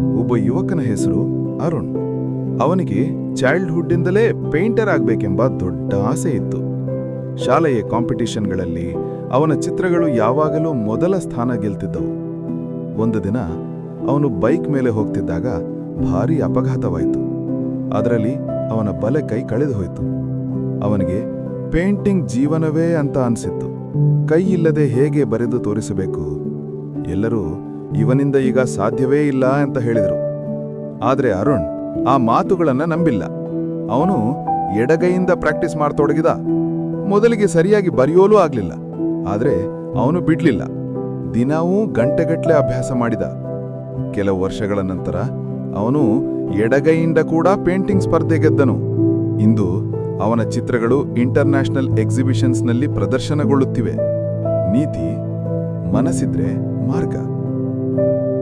ಒಬ್ಬ ಯುವಕನ ಹೆಸರು ಅರುಣ್. ಅವನಿಗೆ ಚೈಲ್ಡ್ಹುಡ್ಡಿಂದಲೇ ಪೇಂಟರ್ ಆಗಬೇಕೆಂಬ ದೊಡ್ಡ ಆಸೆ ಇತ್ತು. ಶಾಲೆಯ ಕಾಂಪಿಟಿಷನ್ಗಳಲ್ಲಿ ಅವನ ಚಿತ್ರಗಳು ಯಾವಾಗಲೂ ಮೊದಲ ಸ್ಥಾನ ಗೆಲ್ತಿದ್ದವು. ಒಂದು ದಿನ ಅವನು ಬೈಕ್ ಮೇಲೆ ಹೋಗ್ತಿದ್ದಾಗ ಭಾರೀ ಅಪಘಾತವಾಯಿತು. ಅದರಲ್ಲಿ ಅವನ ಬಲೆ ಕೈ ಕಳೆದು ಹೋಯಿತು. ಅವನಿಗೆ ಪೇಂಟಿಂಗ್ ಜೀವನವೇ ಅಂತ ಅನಿಸಿತ್ತು. ಇಲ್ಲದೆ ಹೇಗೆ ಬರೆದು ತೋರಿಸಬೇಕು? ಎಲ್ಲರೂ ಇವನಿಂದ ಈಗ ಸಾಧ್ಯವೇ ಇಲ್ಲ ಅಂತ ಹೇಳಿದರು. ಆದರೆ ಅರುಣ್ ಆ ಮಾತುಗಳನ್ನು ನಂಬಿಲ್ಲ. ಅವನು ಎಡಗೈಯಿಂದ ಪ್ರಾಕ್ಟೀಸ್ ಮಾಡತೊಡಗಿದ. ಮೊದಲಿಗೆ ಸರಿಯಾಗಿ ಬರೆಯೋಲೂ ಆಗಲಿಲ್ಲ. ಆದರೆ ಅವನು ಬಿಡ್ಲಿಲ್ಲ. ದಿನವೂ ಗಂಟೆಗಟ್ಟಲೆ ಅಭ್ಯಾಸ ಮಾಡಿದ. ಕೆಲವು ವರ್ಷಗಳ ನಂತರ ಅವನು ಎಡಗೈಯಿಂದ ಕೂಡ ಪೇಂಟಿಂಗ್ ಸ್ಪರ್ಧೆ ಗೆದ್ದನು. ಇಂದು ಅವನ ಚಿತ್ರಗಳು ಇಂಟರ್ನ್ಯಾಷನಲ್ ಎಕ್ಸಿಬಿಷನ್ಸ್ನಲ್ಲಿ ಪ್ರದರ್ಶನಗೊಳ್ಳುತ್ತಿವೆ. ನೀತಿ, ಮನಸ್ಸಿದ್ರೆ ಮಾರ್ಗ. thank you